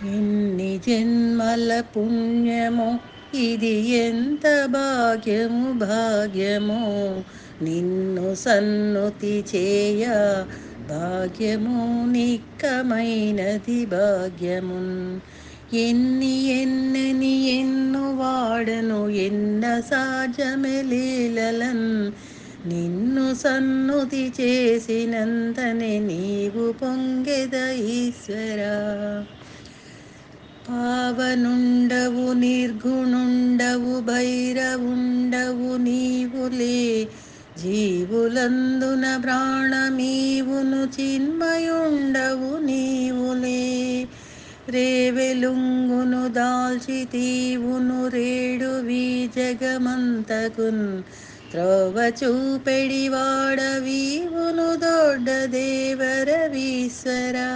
ఎన్ని జన్మల పుణ్యమో ఇది ఎంత భాగ్యము భాగ్యము. నిన్ను సన్నుతి చేయ భాగ్యము నిక్కమైనది భాగ్యము. ఎన్ని ఎన్నని ఎన్ను వాడను ఎన్న సాజమెలీలలన్ నిన్ను సన్నుతి చేసినంతనే నీవు పొంగెద ఈశ్వరా. పావనుండవు నిర్గుణుండవు భైరవుండవు నీవులే జీవులందున ప్రాణమీవును చిన్మయుండవు నీవులే రేవెలుంగును దాల్చి తీవును రేడు వీ జగమంతకున్ త్రోవ చూపెడివాడవీవును దొడ్డ దేవర దేవరవీశ్వరా